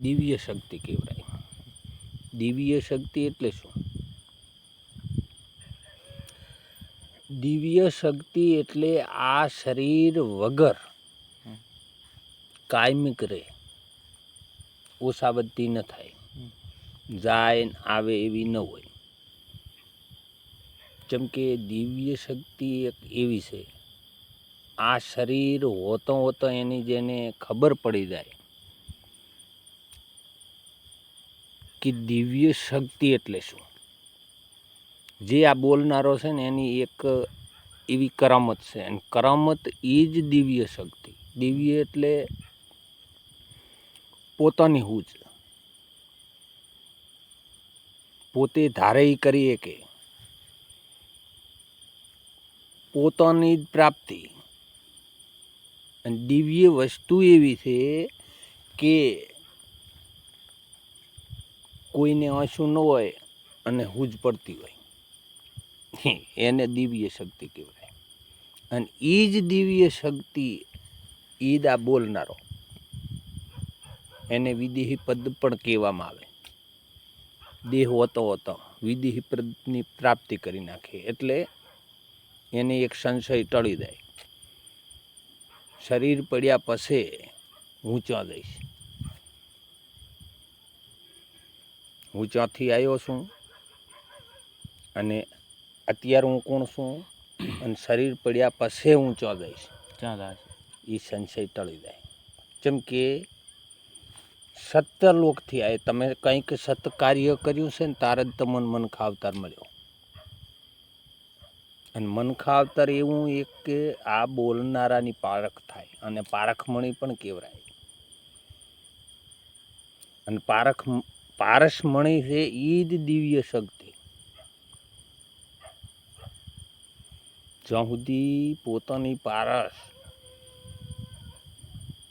દિવ્ય શક્તિ કહેવાય. દિવ્ય શક્તિ એટલે શું? દિવ્ય શક્તિ એટલે આ શરીર વગર કાયમિક રહે. ઓસાબત્તી ન થાય. જાય આવે એવી ન હોય. જેમ કે દિવ્ય શક્તિ એક એવી છે. આ શરીર હોતો હોતો એની જેને ખબર પડી જાય. કે દિવ્ય શક્તિ એટલે શું? જે આ બોલનારો છે ને, એની એક એવી કરામત છે. અને કરામત એ જ દિવ્ય શક્તિ. દિવ્ય એટલે પોતાની હૂજ. પોતે ધારે કરીએ કે પોતાની જ પ્રાપ્તિ. અને દિવ્ય વસ્તુ એવી છે કે કોઈને આંસુ ન હોય અને હૂજ પડતી હોય. એને દિવ્ય શક્તિ કહેવાય. અને એ જ દિવ્ય શક્તિ ઈદ આ બોલનારો, એને વિદેહી પદ પણ કહેવામાં આવે. દેહ હોતો હોતો વિદેહી પદની પ્રાપ્તિ કરી નાખે, એટલે એને એક સંશય ટળી જાય. શરીર પડ્યા પછી ઊંચા જઈશ હું ત્યાંથી આવ્યો છું અને અત્યારે હું કોણ છું અને શરીર પડ્યા પછી હું ત્યાં જઈશ. ક્યાં જાય એ સંશય ટળી જાય. જેમ કે સત્ય લોકથી આવે તમે કંઈક સત કાર્ય કર્યું છે ને તારે જ તમને મનખા અવતાર મળ્યો. અને મનખા અવતાર એવું એક કે આ બોલનારાની પારખ થાય અને પારખમણી પણ કહેવાય અને પારખ પારસમણી છે એ જ દિવ્ય શક્તિ. જ્યાં સુધી પોતાની પારસ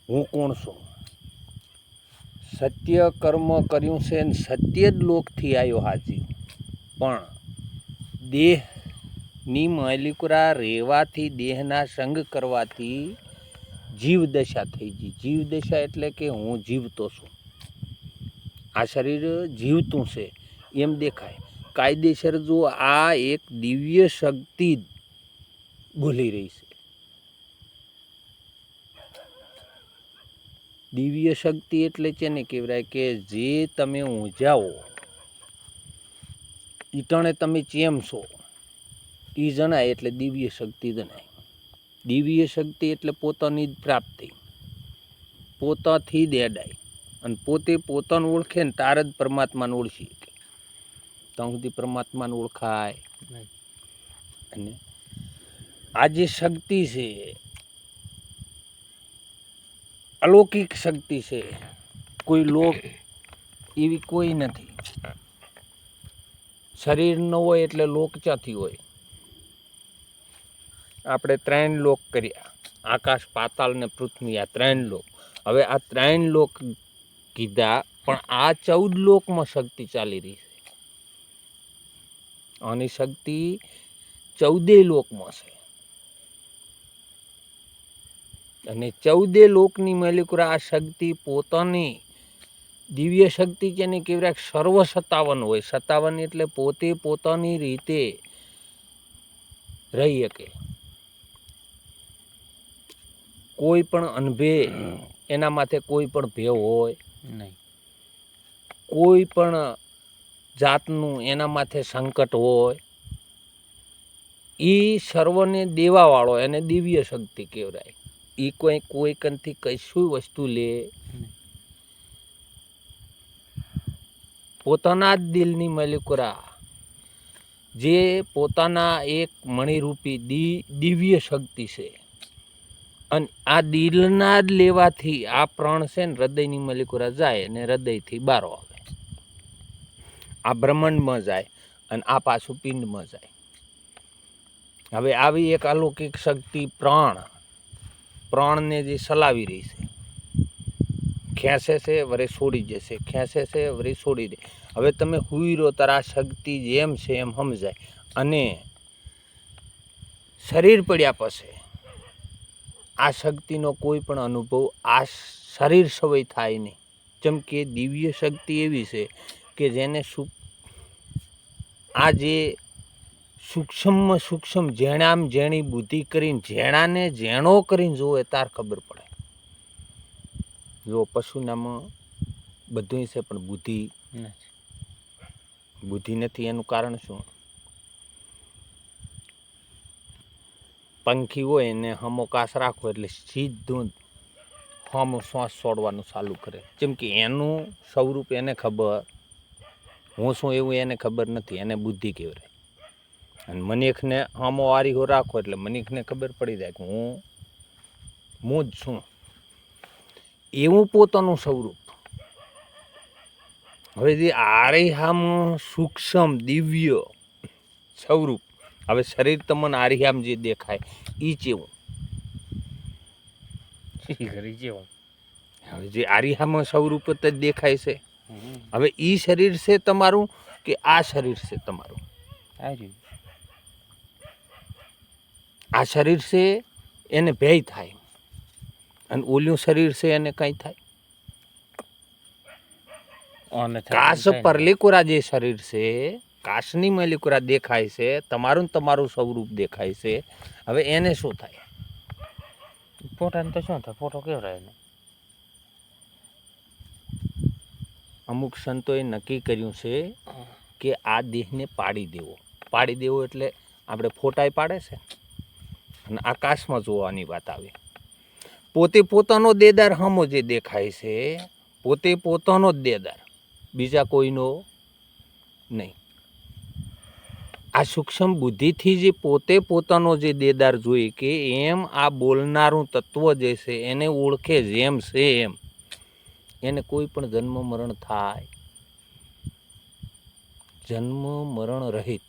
હું કોણ છું? સત્ય કર્મ કર્યું છે ને સત્ય જ લોકથી આવ્યો હાજી. પણ દેહની માલિકરા રહેવાથી, દેહના સંગ કરવાથી જીવદશા થઈ ગઈ. જીવદશા એટલે કે હું જીવતો છું. આ શરીર જીવતું છે, એમ દેખાય. કાયદેસર જો આ એક દિવ્ય શક્તિ બોલી રહી છે. દિવ્ય શક્તિ એટલે છે ને કહેવાય કે જે તમે ઊંઝાઓ ઈટણે તમે ચેમ છો એ જણાય એટલે દિવ્ય શક્તિ જણાય. દિવ્ય શક્તિ એટલે પોતાની જ પ્રાપ્તિ, પોતાથી જ એડાય. અને પોતે પોતાનું ઓળખે ને તાર જ પરમાત્માને ઓળખી શકે. ત્યાં સુધી પરમાત્માને ઓળખાય. અને આ જે શક્તિ છે અલૌકિક શક્તિ છે કોઈ લોક એવી કોઈ નથી. શરીર ન હોય એટલે લોક ચાથી હોય? આપણે ત્રણ લોક કર્યા. આકાશ પાતાળ ને પૃથ્વી આ ત્રણ લોક. હવે આ ત્રણ લોક કીધા પણ આ ચૌદ લોકમાં શક્તિ ચાલી રહી છે. આની શક્તિ ચૌદે લોકમાં છે. અને ચૌદે લોકની માલિકુરા આ શક્તિ પોતાની દિવ્ય શક્તિ કે એને કેવરાક સર્વ સત્તાવન હોય. સત્તાવન એટલે પોતે પોતાની રીતે રહી શકે. કોઈ પણ અનભે એના માથે કોઈ પણ ભેવ હોય નહીં. કોઈ પણ જાતનું એના માથે સંકટ હોય એ સર્વને દેવાવાળો, એને દિવ્ય શક્તિ કહેવાય. એ કોઈ કોઈ કંથી કશું વસ્તુ લે પોતાના જ દિલની મલિકુરા, જે પોતાના એક મણિરૂપી દિવ્ય શક્તિ છે. અને આ દિલના જ લેવાથી આ પ્રણ છે ને હૃદયની મલિકુરા જાય અને હૃદયથી બારો આવે. આ બ્રહ્માંડમાં જાય અને આ પાછું પિંડમાં જાય. હવે આવી એક અલૌકિક શક્તિ પ્રાણ, પ્રાણને જે સલાવી રહી છે. ખેંચે છે વરે છોડી જશે. ખેંચે છે વરે છોડી દે. હવે તમે હુઈરો તારા શક્તિ જેમ છે એમ સમજાય. અને શરીર પડ્યા પછી આ શક્તિનો કોઈ પણ અનુભવ આ શરીર સવય થાય નહીં. જેમ કે દિવ્ય શક્તિ એવી છે કે જેને સુખ આ જે સૂક્ષ્મમાં સૂક્ષ્મ જેણામ જેણી બુદ્ધિ કરીને જેણાને જેણો કરીને જોવે તાર ખબર પડે. જો પશુનામાં બધું છે પણ બુદ્ધિ બુદ્ધિ નથી એનું કારણ શું? પંખી હોય એને હમો કાસ રાખો એટલે સીધું હમ શ્વાસ છોડવાનું ચાલુ કરે. જેમ કે એનું સ્વરૂપ એને ખબર, હું શું એવું એને ખબર નથી, એને બુદ્ધિ કહેવાય. અને મનીખને હમો આરીહો રાખો એટલે મનીખને ખબર પડી જાય કે હું હું જ છું. એવું પોતાનું સ્વરૂપ. હવે જે આરિહામ સૂક્ષ્મ દિવ્ય સ્વરૂપ. હવે શરીર તમને આરિયામ જે દેખાય એ ચેવું જેવું. હવે જે આરિયામાં સ્વરૂપ જ દેખાય છે. હવે એ શરીર છે તમારું કે આ શરીર છે તમારું? આ શરીર છે એને ભેય થાય. અને ઓલ્યું શરીર છે એને કંઈ થાય? કાશ પરલીકુરા જે શરીર છે કાશની મલિકુરા દેખાય છે તમારું ને તમારું સ્વરૂપ દેખાય છે. હવે એને શું થાય? ફોટાને તો શું થાય? ફોટો કેવો રહે એનો? અમુક સંતોએ નક્કી કર્યું છે કે આ દેહને પાડી દેવો. પાડી દેવો એટલે આપણે ફોટાય પાડે છે અને આકાશમાં જોવાની વાત આવે. પોતે પોતાનો દેદાર હમો જે દેખાય છે પોતે પોતાનો જ દેદાર. બીજા કોઈનો નહીં. આ સૂક્ષ્મ બુદ્ધિથી જે પોતે પોતાનો જે દેદાર જોઈ કે એમ આ બોલનારું તત્વ જે છે એને ઓળખે જેમ છે એમ. એને કોઈ પણ જન્મ મરણ થાય. જન્મ મરણ રહિત.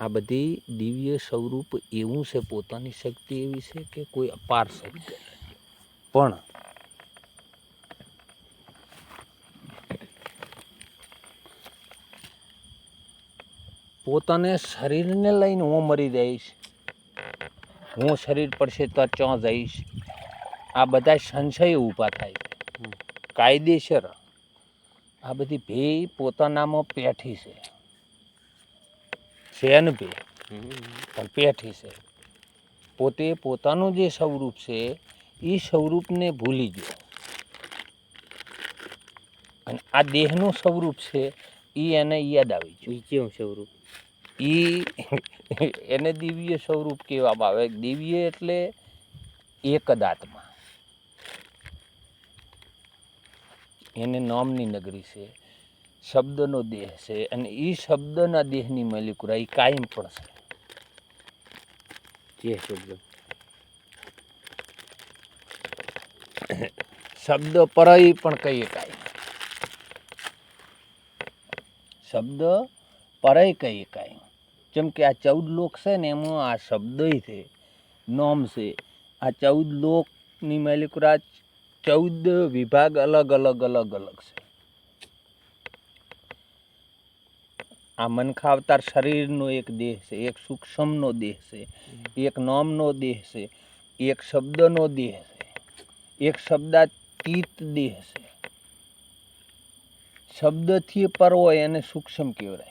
આ બધી દિવ્ય સ્વરૂપ એવું છે પોતાની શક્તિ એવી છે કે કોઈ અપાર શક્તિ. પણ પોતાને શરીરને લઈને હું મરી જઈશ. હું શરીર પડશે તો ચોં જઈશ. આ બધા સંશય ઊભા થાય છે. કાયદેસર આ બધી ભેય પોતાનામાં પેઠી છે. છે ને ભે પણ પેઠી છે. પોતે પોતાનું જે સ્વરૂપ છે એ સ્વરૂપને ભૂલી ગયો. અને આ દેહનું સ્વરૂપ છે એ એને યાદ આવી ગયું. કેવું સ્વરૂપ? ઈ એને દિવ્ય સ્વરૂપ કહેવામાં આવે. દિવ્ય એટલે એક જ આત્મા. એને નામની નગરી છે, શબ્દનો દેહ છે અને એ શબ્દના દેહની મલિકુરા એ કાયમ પણ છે. જે શબ્દ શબ્દ પરય પણ કહીએ કાંઈ શબ્દ પરય કહીએ કાંઈ જેમ કે આ ચૌદ લોક છે ને એમાં આ શબ્દ છે, નોમ છે. આ ચૌદ લોકની માલિકુરા ચૌદ વિભાગ અલગ અલગ અલગ અલગ છે. આ મનખા અવતાર શરીરનો એક દેહ છે, એક સૂક્ષ્મનો દેહ છે, એક નોમનો દેહ છે, એક શબ્દનો દેહ છે, એક શબ્દાતીત દેહ છે. શબ્દથી પર હોય એને સૂક્ષ્મ કહેવાય.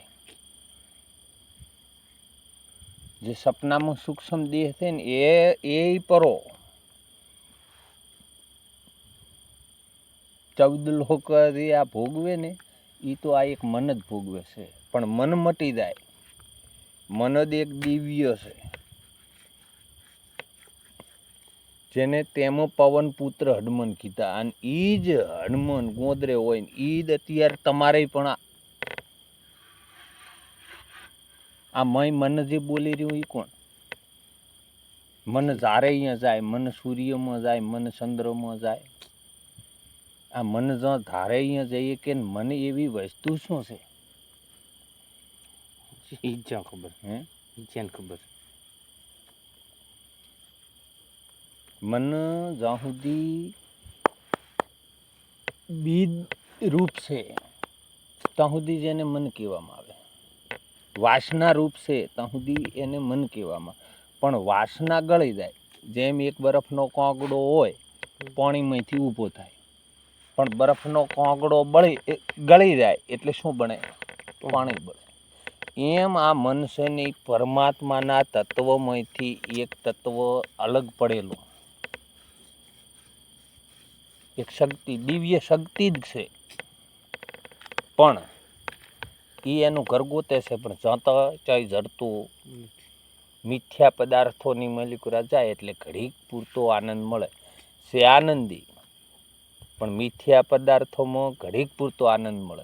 જે સપનામાં સૂક્ષ્મ દેહ છે ને એ એ પરો. ચૌદ લોક જે આ ભોગવે ને એ તો આ એક મન જ ભોગવે છે. પણ મન મટી જાય. મન જ એક દિવ્ય છે. જેને તેમો પવન પુત્ર હડમન કીધા. અને એ જ હડમન ગોદરે હોય ને એ જ અત્યારે તમારે પણ આ- મય મન જે બોલી રહ્યું એ કોણ? મન જારે અહીંયા જાય મન સૂર્યમાં જાય મન ચંદ્રમાં જાય. આ મન જ્યાં ધારે અહીંયા જઈએ કે મને એવી વસ્તુ શું છે? ઈ જ જ્યાં ખબર. હે? ઈ જ્યાં ખબર. મન જ્યાં સુધી બીજ રૂપ છે ત્યાં સુધી જેને મન કહેવામાં આવે. વાસના રૂપ છે ત્યાં સુધી એને મન કહેવામાં. પણ વાસના ગળી જાય. જેમ એક બરફનો કોંકડો હોય, પાણીમાંથી ઊભો થાય. પણ બરફનો કોંકડો બળી ગળી જાય એટલે શું બને? પાણી બળે. એમ આ મનુષ્યની પરમાત્માના તત્વમાંથી એક તત્વ અલગ પડેલું. એક શક્તિ, દિવ્ય શક્તિ જ છે. પણ એ એનું ઘર ગોતે છે પણ જતા ચાઈ જડતું મીઠ્યા પદાર્થોની મલિક જાય એટલે ઘડીક પૂરતો આનંદ મળે છે આનંદી. પણ મીઠ્યા પદાર્થોમાં ઘડીક પૂરતો આનંદ મળે.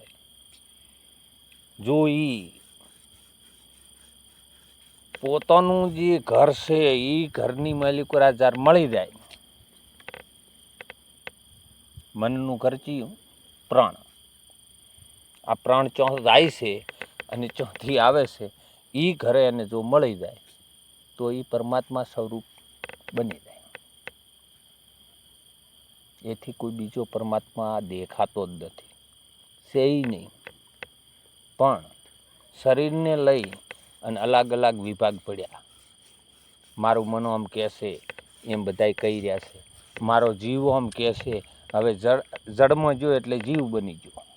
જો એ પોતાનું જે ઘર છે એ ઘરની માલિકોરા જ્યારે મળી જાય. મનનું ઘર ચિયું પ્રાણ. આ પ્રાણ ચો જાય છે અને ચોથી આવે છે એ ઘરે એને જો મળી જાય, તો એ પરમાત્મા સ્વરૂપ બની જાય. એથી કોઈ બીજો પરમાત્મા દેખાતો જ નથી. છે નહીં. પણ શરીરને લઈ અને અલગ અલગ વિભાગ પડ્યા. મારું મનો આમ કહેશે, એમ બધાય કહી રહ્યા છે. મારો જીવ આમ કહેશે, હવે જડ જડમાં જો એટલે જીવ બની ગયો.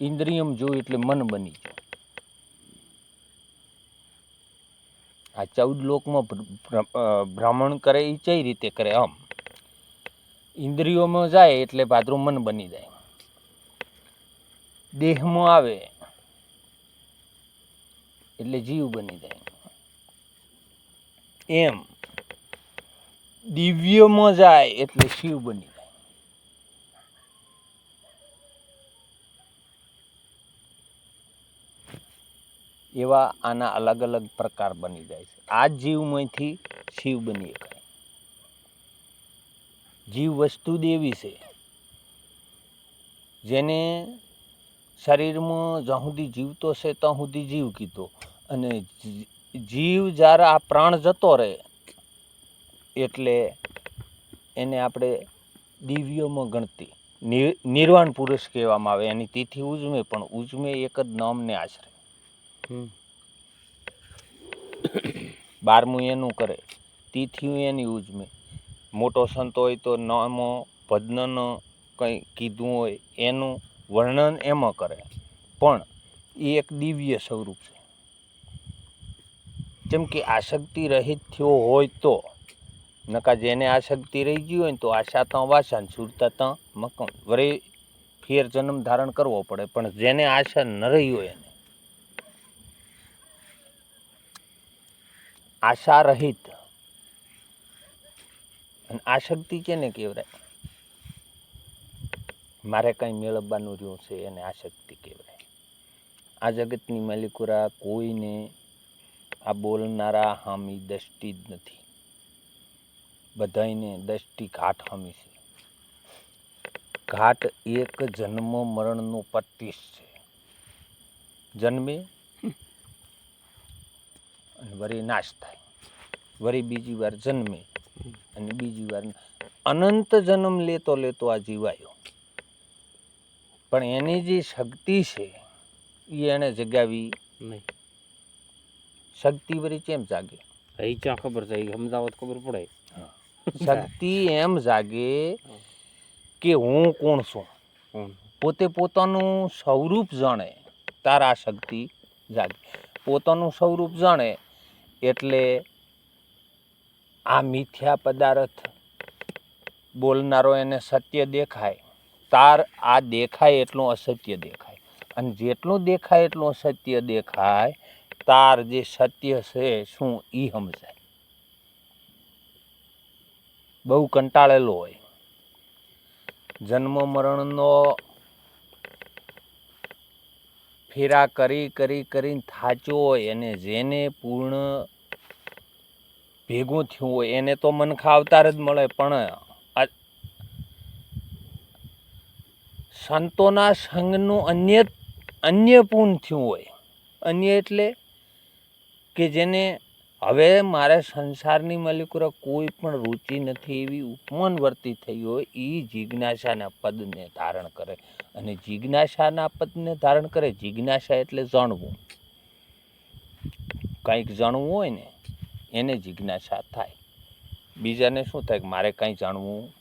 ઇન્દ્રિયમ જોયું એટલે મન બની જાય. આ ચૌદ લોકમાં ભ્રમણ કરે એ કઈ રીતે કરે આમ. ઇન્દ્રિયોમાં જાય એટલે ભાદરું મન બની જાય. દેહમાં આવે એટલે જીવ બની જાય. એમ. દિવ્યમાં જાય એટલે શિવ બની જાય એવા આના અલગ અલગ પ્રકાર બની જાય છે. આ જીવમાંથી શિવ બની શકાય. જીવ વસ્તુ દેવી છે. જેને શરીરમાં જ્યાં સુધી જીવતો છે, ત્યાં સુધી જીવ કીધો. અને જીવ જ્યારે આ પ્રાણ જતો રહે, એટલે એને આપણે દિવ્યોમાં ગણતી. નિર્વાણ પુરુષ કહેવામાં આવે. એની તિથિ ઉજમે, પણ ઉજમે એક જ નામને આશરે. બારમું એનું કરે. તિથિયું એની ઉજમે. મોટો સંત હોય તો નામો, ભજનનો કંઈ કીધું હોય એનું વર્ણન એમાં કરે. પણ એ એક દિવ્ય સ્વરૂપ છે. જેમ કે આસક્તિ રહિત થયો હોય તો નકા જેને આસક્તિ રહી ગઈ હોય તો આશા તો વાસન સુરતા તો મકમ. વરે ફેર જન્મ ધારણ કરવો પડે. પણ જેને આશા ન રહી હોય એને આશા રહિત અને આસક્તિ કેને કહેવાય? મારે કંઈ મેળવવાનું રહ્યું છે એને આશક્તિ કહેવાય. આ જગતની માલિકુરા કોઈને આ બોલનારા હામી દષ્ટિ જ નથી. બધાયને દ્રષ્ટિ ઘાટ હામી છે. ઘાટ એક જન્મ મરણનું પટ્ટીસ છે. જન્મે અને વળી નાશ થાય. વળી બીજી વાર જન્મે અને બીજી વાર અનંત જન્મ લેતો લેતો આ જીવાયો. પણ એની જે શક્તિ છે એ એને જગાવી. નહીં. શક્તિ વળી કેમ જાગે? એ ક્યાં ખબર છે? અમદાવાદ ખબર પડે. શક્તિ એમ જાગે કે હું કોણ છું? પોતે પોતાનું સ્વરૂપ જાણે તારા શક્તિ જાગે. પોતાનું સ્વરૂપ જાણે એટલે આ મિથ્યા પદાર્થ બોલનારો એને સત્ય દેખાય. તાર આ દેખાય એટલું અસત્ય દેખાય. અને જેટલું દેખાય એટલું અસત્ય દેખાય, તાર જે સત્ય છે શું એ સમજાય. બહુ કંટાળેલો હોય. જન્મ મરણનો ફેરા કરી કરી કરીને થાચો હોય અને જેને પૂર્ણ ભેગું થયું હોય, એને તો મનખા અવતાર જ મળે, પણ સંતોના સંઘનું અન્ય અન્ય પૂર્ણ થયું હોય. અન્ય એટલે કે જેને હવે મારે સંસારની મલિકુરા કોઈ પણ રુચિ નથી એવી ઉપમાન વર્તી થઈ હોય એ જિજ્ઞાસાના પદને ધારણ કરે. અને જિજ્ઞાસાના પદને ધારણ કરે, જિજ્ઞાસા એટલે જાણવું. કંઈક જાણવું હોય ને એને જિજ્ઞાસા થાય. બીજાને શું થાય કે મારે કાંઈ જાણવું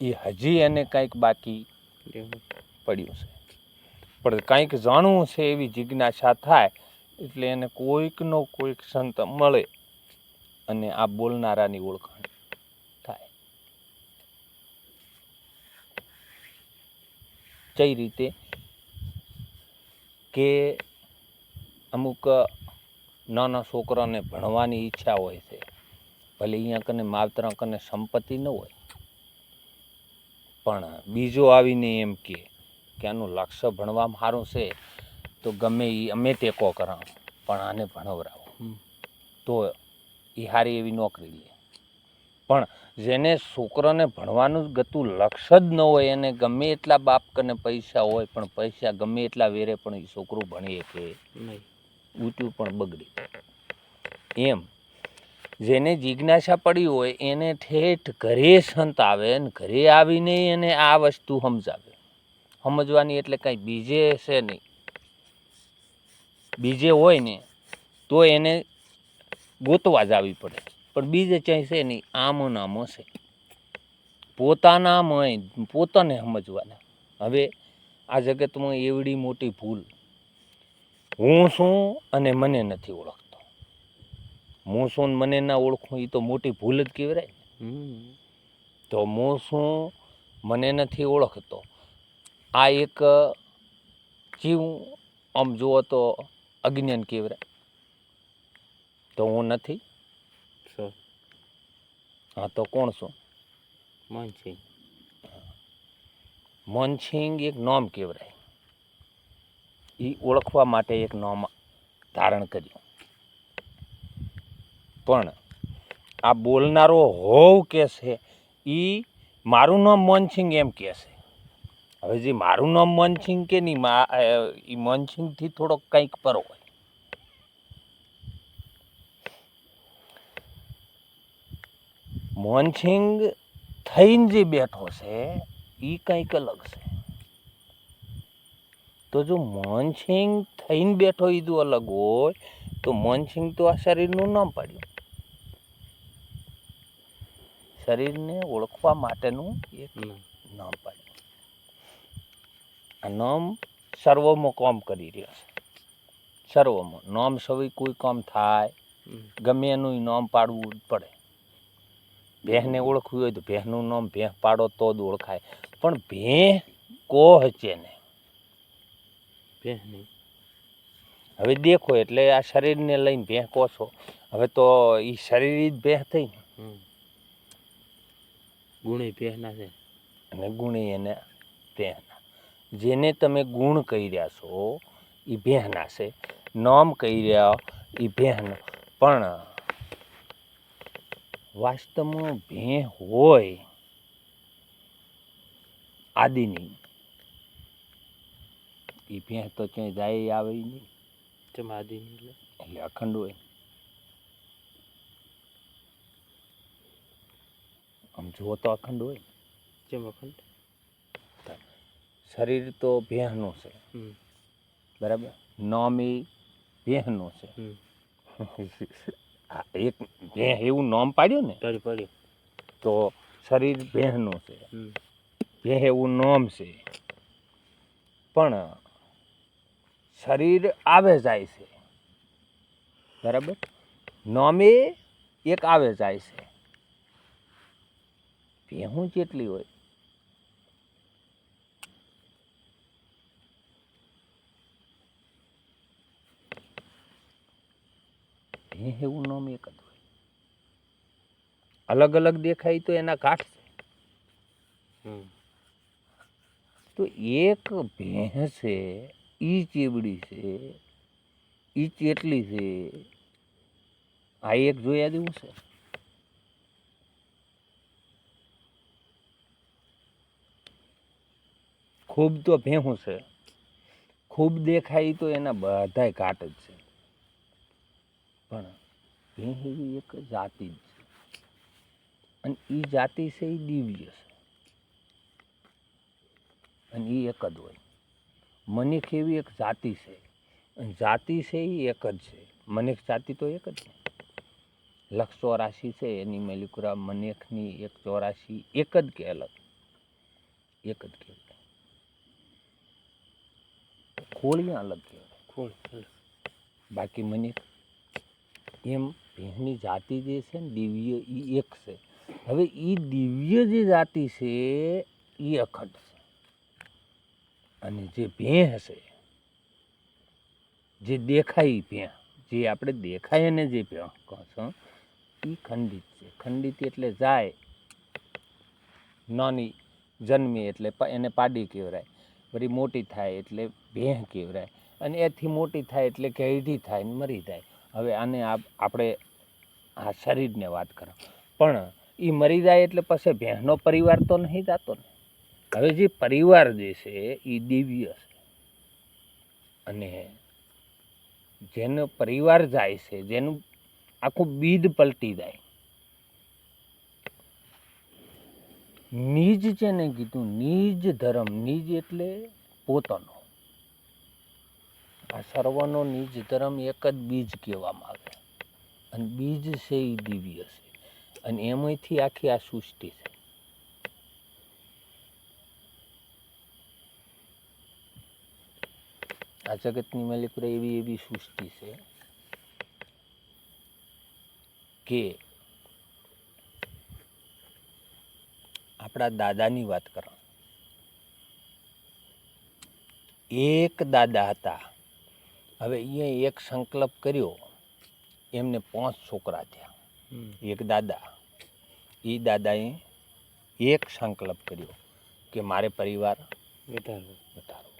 એ હજી એને કંઈક બાકી પડ્યું છે. પણ કંઈક જાણવું છે એવી જિજ્ઞાસા થાય, એટલે એને કોઈકનો કોઈક સંત મળે અને આ બોલનારાની ઓળખાણ થાય. કઈ રીતે? કે અમુક નાના છોકરાને ભણવાની ઈચ્છા હોય છે. ભલે અહીંયા કને માવતર કને સંપત્તિ ન હોય. પણ બીજો આવીને એમ કે કે આનું લક્ષ્ય ભણવામાં સારું છે તો ગમે એ અમે ટેકો કરાવ પણ આને ભણવરાવો. તો એ સારી એવી નોકરી લે. પણ જેને છોકરાને ભણવાનું જ ગતું લક્ષ્ય જ ન હોય એને ગમે એટલા બાપ કને પૈસા હોય પણ પૈસા ગમે એટલા વેરે પણ એ છોકરું ભણીએ કે નહીં. ઊંચું પણ બગડી એમ. જેને જિજ્ઞાસા પડી હોય એને ઠેઠ ઘરે સંત આવે ને ઘરે આવીને એને આ વસ્તુ સમજાવે. સમજવાની એટલે કંઈ બીજે છે નહીં. બીજે હોય ને તો એને ગોતવા જ આવી પડે. પણ બીજે ક્યાંય છે નહીં, આમ ને આમ પોતાના પોતાનામાં પોતાને સમજવાના. હવે આ જગતમાં એવડી મોટી ભૂલ હું શું અને મને નથી ઓળખતો? હું શું મને ના ઓળખું એ તો મોટી ભૂલ જ કહેવાય તો હું શું મને નથી ઓળખતો? આ એક જીવ આમ જુઓ તો અજ્ઞાન કહેવાય. તો હું નથી? હા તો કોણ છું? મન છે મનસિંગ એક નામ કહેવાય. એ ઓળખવા માટે એક નામ ધારણ કર્યું. પણ આ બોલનારો હોવ કે છે એ મારું નામ મનસિંહ એમ કહે છે. હવે જે મારું નામ મનસિંહ કે નહીં એ મનસિંહથી થોડોક કંઈક પર હોય. મનસિંગ થઈને જે બેઠો છે એ કંઈક અલગ છે. તો જો મનસિંગ થઈને બેઠો ઈદું અલગ હોય તો મનસિંગ તો આ શરીરનું નામ પાડ્યું શરીરને ઓળખવા માટેનું એક નામ પાડ્યું આ નામ સર્વમાં કામ કરી રહ્યો છે. સર્વમાં. નામ સવી કોઈ કામ થાય ગમે એનું નામ પાડવું જ પડે. ભેહને ઓળખવી હોય તો ભેહનું નામ ભેહ પાડો તો જ ઓળખાય. પણ ભેં કોહ છે ને? ભેં હવે દેખો એટલે આ શરીરને લઈને ભેંસ કહો છો હવે તો એ શરીર જ ભેંસ થઈ ને. ગુણે ભેહના છે. અને ગુણે એને ભેંસના. જેને તમે ગુણ કહી રહ્યા છો એ ભેંસના છે. નામ કહી રહ્યા એ ભેહન પણ વાસ્તવમાં ભેં હોય આદિની. એ ભેંસ તો ક્યાંય જાય આવે નહીં. ચમાદીની એટલે. એટલે અખંડ હોય. આમ જુઓ તો અખંડ હોય. ચમખંડ શરીર તો ભેંસનું છે. બરાબર? નામ એ ભેંસનું છે. એક ભેંસ એવું નામ પાડ્યું ને પડી પડી તો શરીર ભેંસનું છે. ભેંસ એવું નામ છે. પણ શરીર આવે જાય છે. બરાબર? નોમે એક આવે જાય છે. ભેહું જેટલી હોય. ભેંસ એવું નોમ એક જ હોય. અલગ અલગ દેખાય તો એના કાઠ છે. તો એક ભેંસ છે ઈ ચેબડી છે, ઈ ચેટલી છે, આ એક જોયા દેવું છે. ખૂબ તો ભેહું છે, ખૂબ દેખાય તો એના બધા ઘાટ જ છે. પણ ભેંસ એવી એક જાતિ જ છે. અને એ જાતિ છે એ દિવ્ય છે. અને એ એક જ હોય. મનિક એવી એક જાતિ છે. જાતિ છે એ એક જ છે. મનેખ જાતિ તો એક જ છે. લક્ષ ચોરાશી છે એની મેલિકુરા મનેખની એક ચોરાશી એક જ કે અલગ એક જ કે ખોળિયા અલગ કહેવાય. ખોળ. બાકી મનેખ એમ ભેંસની જાતિ જે છે ને દિવ્ય એ એક છે. હવે એ દિવ્ય જે જાતિ છે એ અખંડ છે. અને જે ભેં છે જે દેખાય ભેં, જે આપણે દેખાય ને જે ભેં કહો છો એ ખંડિત છે. ખંડિત એટલે જાય, નાની જન્મે એટલે એને પાડી કહેવરાય વળી મોટી થાય એટલે ભેં કહેવરાય અને એથી મોટી થાય એટલે કેઢી થાય ને મરી જાય. હવે આને આપ- આપણે આ શરીરને વાત કરો. પણ એ મરી જાય એટલે પછી ભેંનો પરિવાર તો નહીં જતો ને. હવે જે પરિવાર જે છે એ દિવ્ય છે. અને જેનો પરિવાર જાય છે, જેનું આખું બીજ પલટી જાય. નિજ છે ને કીધું, નિજ ધર્મ, નિજ એટલે પોતાનો. આ સર્વનો નિજ ધર્મ એક જ બીજ કહેવામાં આવે. અને બીજ છે એ દિવ્ય છે. અને એમાંથી આખી આ સૃષ્ટિ છે. આ જગતની માલિકુરા એવી એવી સૃષ્ટિ છે કે આપણા દાદાની વાત કરો. એક દાદા હતા. હવે અહીંયા એક સંકલ્પ કર્યો. એમને પાંચ છોકરા થયા. એક દાદા. એ દાદાએ એક સંકલ્પ કર્યો કે મારે પરિવાર વધારવું. વધારવો.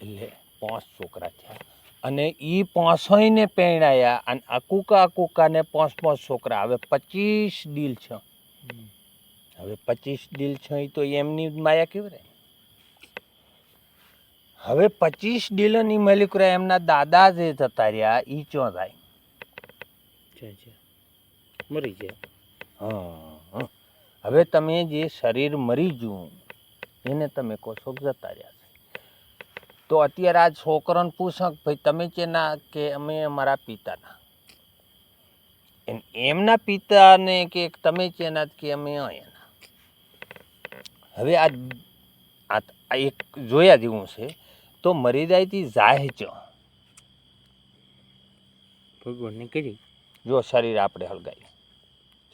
એટલે પાંચ છોકરા થયા. અને એ પાંચોયને પહેણાયા અને અકુકા અકુકાને પાંચ પાંચ છોકરા. હવે પચીસ ડીલ છે. હવે પચીસ ડીલ છે એ તો એમની માયા કેવી રહે હવે પચીસ ડીલની મલિકરા એમના દાદા જે જતા રહ્યા એ ચો થાય. મરી જાય. હં. હવે તમે જે શરીર મરી જુઓ એને તમે કહો છો જતા રહ્યા તો અત્યારે આ છોકરાને પૂછો ભાઈ તમે ચેના કે અમે અમારા પિતાના? એમ- એમના પિતાને કે તમે ચેના કે અમે એના હવે આ એક જોયા જેવું છે. તો મર્યાદાથી જાય ચો ભગવાનને કરી. જો શરીર આપણે હળગાવી.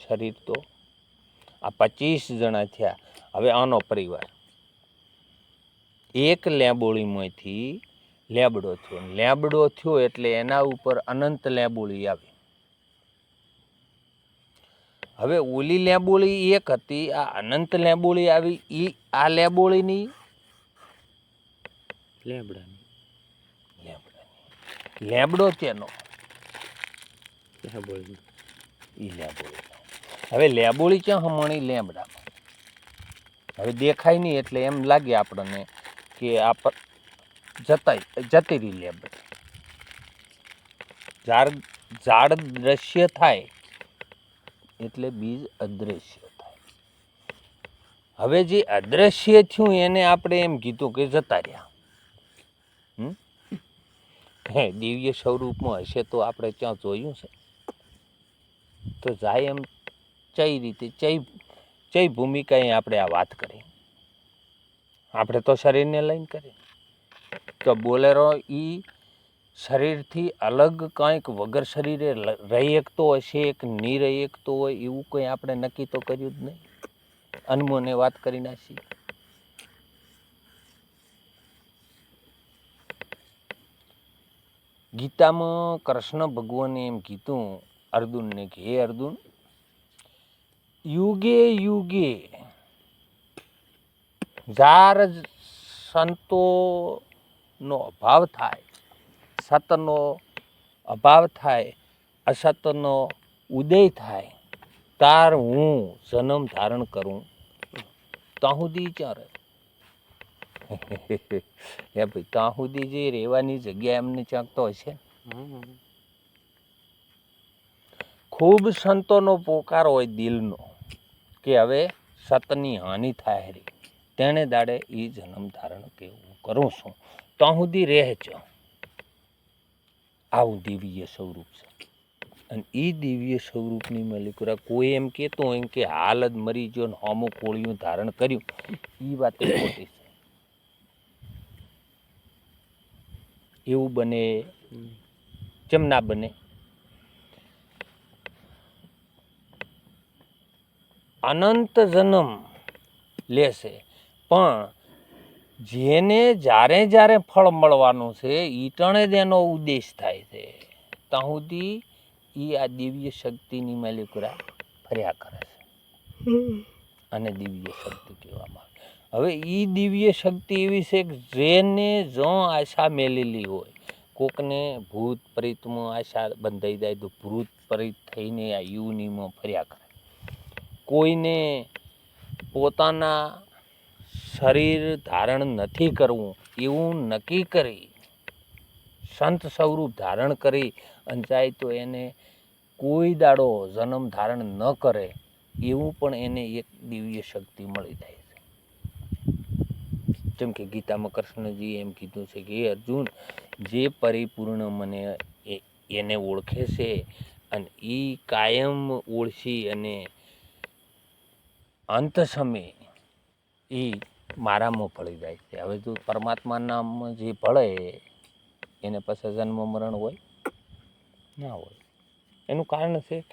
શરીર તો આ પચીસ જણા થયા. હવે આનો પરિવાર. એક લેબોળીમાંથી લેબડો થયો. લેબડો થયો એટલે એના ઉપર અનંત લેબોળી આવી. હવે ઓલી લેબોળી એક હતી આ અનંત લેબોળી આવી. એ આ લેબોળીની? લેબડાની. લેબડાની. લેબડો તેનો. હા એ લેબોળી હવે લેબોળી ક્યાં હમણી લેબડામાં? હવે દેખાય નહીં એટલે એમ લાગે આપણને કે આ પ- જતાય, જતી રહી લેબડી ઝાડ ઝાડ દ્રશ્ય થાય એટલે બીજ અદૃશ્ય થાય. હવે જે અદ્રશ્ય થયું એને આપણે એમ કીધું કે જતા રહ્યા? હે, દિવ્ય સ્વરૂપમાં હશે તો આપણે ત્યાં જોયું છે. તો જાય એમ ચઈ રીતે, ચઈ ચઈ ભૂમિકાએ આપણે આ વાત કરી. આપણે તો શરીરને લઈને કરીએ. તો બોલેરો એ શરીરથી અલગ કંઈક વગર શરીરે રહી હોય હશે એક નહીં રહી એકતો હોય એવું કંઈ આપણે નક્કી તો કર્યું જ નહીં. અનમોને વાત કરી નાખી ગીતામાં કૃષ્ણ ભગવાને એમ કીધું અર્જુનને કે, હે અર્જુન, યુગે યુગે જ સંતોનો અભાવ થાય, સતનો અભાવ થાય, અસતનો ઉદય થાય, તાર હું જન્મ ધારણ કરું, ત્યાં સુધી ચારે એ ભાઈ, ત્યાં સુધી જે રહેવાની જગ્યા એમને ચાંકતો હશે. ખૂબ સંતોનો પોકાર હોય દિલનો, કે હવે સતની હાનિ થાય રી તેણે દાડે એ જન્મ ધારણ કે હું કરું છું? ત્યાં સુધી રહેજો આવું દિવ્ય સ્વરૂપ છે. અને એ દિવ્ય સ્વરૂપની મલિકુરા કોઈ એમ કહેતો હોય કે હાલ જ મરી ગયો ને હોમો કોળિયું ધારણ કર્યું એ વાત ખોટી છે. એવું બને કેમ ના બને. અનંત જન્મ લેશે પણ જેને જ્યારે જ્યારે ફળ મળવાનું છે, ઈટણે જ એનો ઉદ્દેશ થાય છે. ત્યાં સુધી એ આ દિવ્ય શક્તિની મેલિકુરા ફર્યા કરે છે. અને દિવ્ય શક્તિ કહેવામાં આવે હવે એ દિવ્ય શક્તિ એવી છે કે જેને જો આશા મેલેલી હોય, કોકને ભૂત પ્રેતમાં આશા બંધાઈ જાય તો ભૂત પ્રેત થઈને આ યુનિમાં ફર્યા કરે. કોઈને પોતાના શરીર ધારણ નથી કરવું, એવું નક્કી કરી, સંત સ્વરૂપ ધારણ કરી અને જાય તો એને કોઈ દાડો જન્મ ધારણ ન કરે, એવું પણ એને એક દિવ્ય શક્તિ મળી જાય છે. જેમ કે ગીતામાં કૃષ્ણજી એમ કીધું છે કે અર્જુન, જે પરિપૂર્ણ મને એને ઓળખે છે અને એ કાયમ ઓળખી અને અંત સમયે એ મારામાં ભળી જાય છે. હવે જો પરમાત્મા નામમાં જે ભળે એને પછી જન્મ મરણ હોય ના હોય. એનું કારણ છે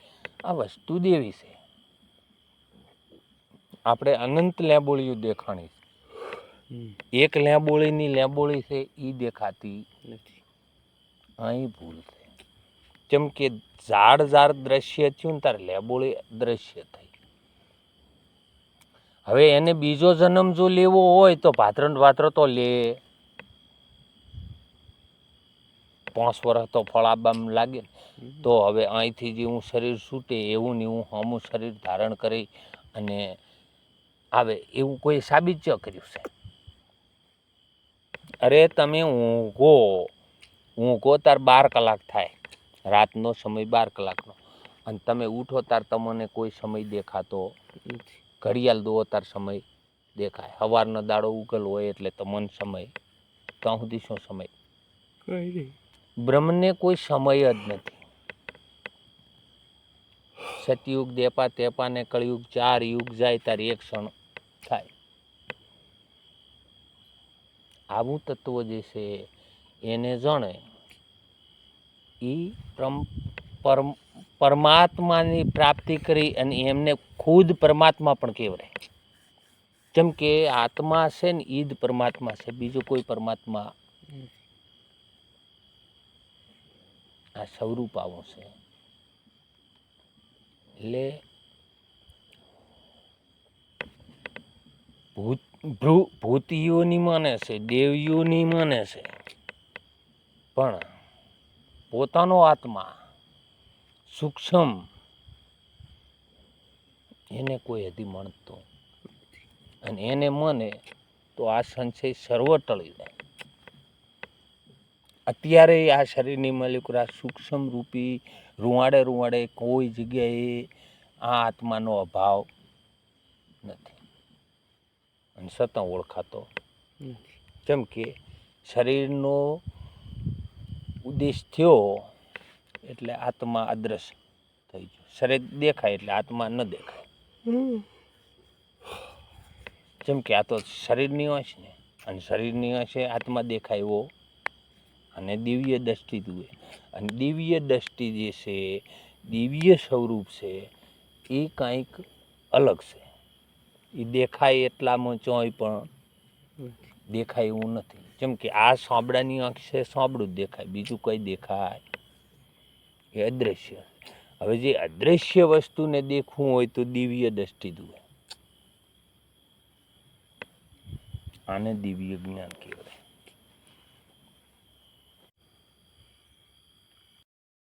આ વસ્તુ દેવી છે. આપણે અનંત લેબોળીઓ દેખાણી છે. એક લેબોળીની લેબોળી છે એ દેખાતી નથી. અહીં ભૂલ છે. જેમ કે ઝાડ ઝાડ દ્રશ્ય થયું ને તારે લેબોળી દ્રશ્ય થઈ. હવે એને બીજો જન્મ જો લેવો હોય તો ભાદ્ર ભાત્ર તો લે. પાંચ વર્ષ તો ફળ આપવામાં લાગે તો હવે અહીંથી જે હું શરીર છૂટે એવું ને એવું હમું શરીર ધારણ કરી અને આવે એવું કોઈ સાબિત ચ કર્યું છે. અરે તમે ઊંઘો ઊંઘો તાર બાર કલાક થાય. રાતનો સમય બાર કલાકનો. અને તમે ઉઠો તાર તમને કોઈ સમય દેખાતો નથી. ઘડિયાળ દો તાર સમય દેખાય. સવારનો દાડો ઉગલ હોય એટલે તમન સમય. ત્યાં સુધી શું સમય? બ્રહ્મને કોઈ સમય જ નથી. સતયુગ દેપા તેપા ને કળયુગ ચાર યુગ જાય ત્યારે એક ક્ષણ થાય. આવું તત્વ જે છે એને જણે એ પરમ પરમ પરમાત્માની પ્રાપ્તિ કરી અને એમને ખુદ પરમાત્મા પણ કહેવાય. જેમ કે આત્મા છે ને ઈદ પરમાત્મા છે, બીજો કોઈ પરમાત્મા આ સ્વરૂપ આવું છે. એટલે ભૂત ભૂતિઓની માને છે, દેવીઓની માને છે. પણ પોતાનો આત્મા સૂક્ષ્મ. એને કોઈ હજી મળતું અને એને મને તો આ સંશય સર્વ ટળી જાય. અત્યારે આ શરીરની મલિકુરા સૂક્ષ્મ રૂપી રૂવાડે રૂવાડે કોઈ જગ્યાએ આ આત્માનો અભાવ નથી. અને સતત ઓળખાતો કેમ કે શરીરનો ઉદ્દેશ થયો એટલે આત્મા અદ્રશ્ય થઈ ગયો. શરીર દેખાય એટલે આત્મા ન દેખાય. જેમ કે આ તો શરીરની હોય છે ને અને શરીરની હોય છે આત્મા દેખાય એવો. અને દિવ્ય દ્રષ્ટિ જુએ. અને દિવ્ય દ્રષ્ટિ જે છે દિવ્ય સ્વરૂપ છે એ કાંઈક અલગ છે. એ દેખાય એટલામાં ચોય પણ દેખાય એવું નથી. જેમ કે આ સાંભળાની આંખ છે સાંભળું જ દેખાય. બીજું કંઈ દેખાય એ અદ્રશ્ય. હવે જે અદ્રશ્ય વસ્તુને દેખવું હોય તો દિવ્ય દ્રષ્ટિ જુએ. આને દિવ્ય જ્ઞાન કહેવાય.